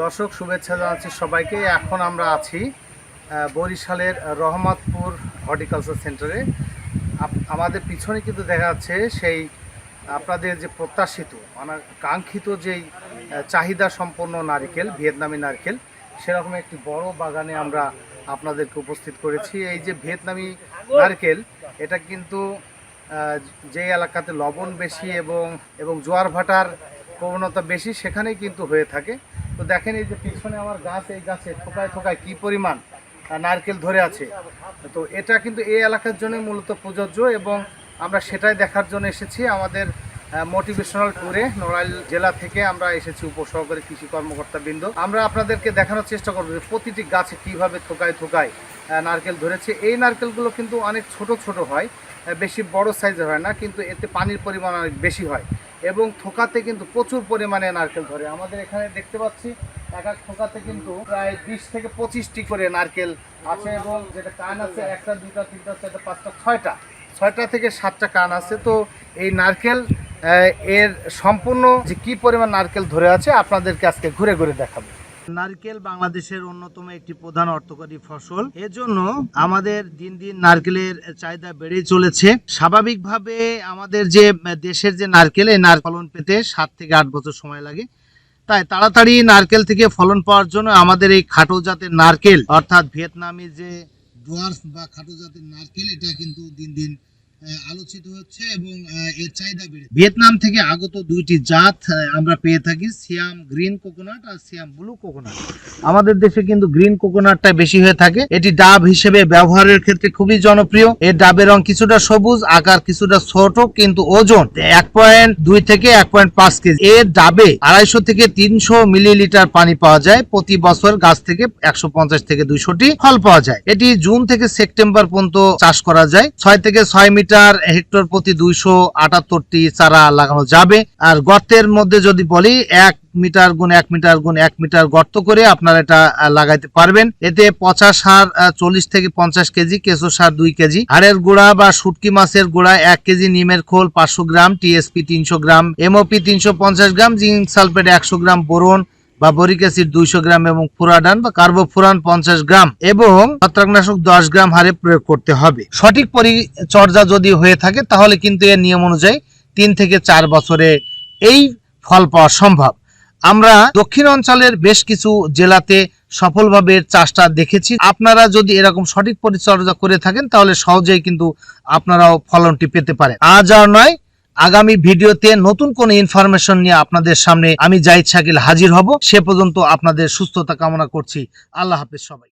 দর্শক, শুভেচ্ছা জানাচ্ছি সবাইকে। এখন আমরা আছি বরিশালের রহমতপুর হর্টিকালচার সেন্টারে। আমাদের পিছনে কিন্তু দেখা যাচ্ছে সেই আপনাদের যে প্রত্যাশিত মানে কাঙ্ক্ষিত যেই চাহিদা সম্পন্ন নারকেল, ভিয়েতনামি নারকেল, সেরকম একটি বড় বাগানে আমরা আপনাদেরকে উপস্থিত করেছি। এই যে ভিয়েতনামি নারকেল, এটা কিন্তু যে এলাকাতে লবণ বেশি এবং এবং জোয়ার ভাটার প্রবণতা বেশি, সেখানেই কিন্তু হয়ে থাকে। তো দেখেন এই যে পিছনে আমার গাছ, এই গাছে থোকায় থোকায় কি পরিমাণ নারকেল ধরে আছে। তো এটা কিন্তু এই এলাকার জন্য মূলত প্রযোজ্য এবং আমরা সেটাই দেখার জন্য এসেছি আমাদের মোটিভেশনাল ট্যুরে নড়াইল জেলা থেকে আমরা এসেছি উপসহকারী কৃষি কর্মকর্তা বৃন্দ। আমরা আপনাদেরকে দেখানোর চেষ্টা করব যে প্রতিটি গাছে কীভাবে থোকায় থোকায় নারকেল ধরেছে। এই নারকেলগুলো কিন্তু অনেক ছোট ছোট হয় বেশি বড় সাইজের হয় না, কিন্তু এতে পানির পরিমাণ অনেক বেশি হয়। এবং থোকাতে কিন্তু প্রচুর পরিমাণে নারকেল ধরে। আমাদের এখানে দেখতে পাচ্ছি, এক এক থোকাতে কিন্তু প্রায় বিশ থেকে পঁচিশটি করে নারকেল আছে এবং যেটা কান আছে, একটা দুটা তিনটা, চারটা, পাঁচটা, ছয়টা ছয়টা থেকে সাতটা কান আছে। তো এই নারকেল এর সম্পূর্ণ যে কী পরিমাণ নারকেল ধরে আছে, আপনাদেরকে আজকে ঘুরে ঘুরে দেখাবো। নারকেল বাংলাদেশের অন্যতম একটি প্রধান অর্থকরী ফসল। এজন্য আমাদের দিন দিন নারকেলের চাহিদা বেড়েই চলেছে। স্বাভাবিকভাবে আমাদের যে দেশের যে নারকেল, এই নারকেল ফলন পেতে সাত থেকে আট বছর সময় লাগে। তাই তাড়াতাড়ি নারকেল থেকে ফলন পাওয়ার জন্য আমাদের এই খাটো জাতের নারকেল, অর্থাৎ ভিয়েতনামি যে ডোয়ার্স বা খাটো জাতের নারকেল, এটা কিন্তু দিন দিন আলোচিত হচ্ছে এবং এর চাহিদা বেড়ে ভিয়েতনাম থেকে আগত দুইটি জাত আমরা পেয়ে থাকি, সিয়াম গ্রিন কোকোনাট আর সিয়াম ব্লু কোকোনাট। আমাদের দেশে কিন্তু গ্রিন কোকোনাটটা বেশি হয়ে থাকে। এটি ডাব হিসেবে ব্যবহারের ক্ষেত্রে খুবই জনপ্রিয়। এর ডাবের রং কিছুটা সবুজ, আকার কিছুটা ছোট, কিন্তু ওজন এক পয়েন্ট দুই থেকে এক পয়েন্ট পাঁচ কেজি। এর ডাবে আড়াইশো থেকে তিনশো মিলিলিটার পানি পাওয়া যায়। প্রতি বছর গাছ থেকে একশো পঞ্চাশ থেকে দুইশোটি ফল পাওয়া যায়। এটি জুন থেকে সেপ্টেম্বর পর্যন্ত চাষ করা যায়। ছয় থেকে ছয় মিটার হেক্টর প্রতি দুইশো আটাত্তরটি চারা লাগানো যাবে। আর গর্তের মধ্যে যদি বলি, এক মিটার গুণ এক মিটার গুণ এক মিটার গর্ত করে আপনারা এটা লাগাইতে পারবেন। এতে পচা সার চল্লিশ থেকে পঞ্চাশ কেজি, কেঁচো সার দুই কেজি, হাড়ের গুঁড়া বা শুটকি মাছের গুঁড়া এক কেজি, নিমের খোল পাঁচশো গ্রাম, টিএসপি তিনশো গ্রাম, এমওপি তিনশো পঞ্চাশ গ্রাম, জিঙ্ক সালফেট একশো গ্রাম, বোরন বা বরিক অ্যাসিড দুইশো গ্রাম এবং ফুরাডান বা কার্বোফুরান পঞ্চাশ গ্রাম এবং ছত্রাকনাশক দশ গ্রাম হারে প্রয়োগ করতে হবে। সঠিক পরিচর্যা যদি হয়ে থাকে, তাহলে কিন্তু এর নিয়ম অনুযায়ী তিন থেকে চার বছরে এই ফল পাওয়া সম্ভব। আমরা দক্ষিণ অঞ্চলের বেশ কিছু জেলাতে সফলভাবে চাষটা দেখেছি। আপনারা যদি এরকম সঠিক পরিচর্যা করে থাকেন, তাহলে সহজেই কিন্তু আপনারাও ফলনটি পেতে পারেন। আজ আর নয় আগামী ভিডিওতে নতুন কোন ইনফরমেশন নিয়ে আপনাদের সামনে আমি জাহিদ শাকিল হাজির হব। সে পর্যন্ত আপনাদের সুস্থতা কামনা করছি। আল্লাহ হাফিজ সবাই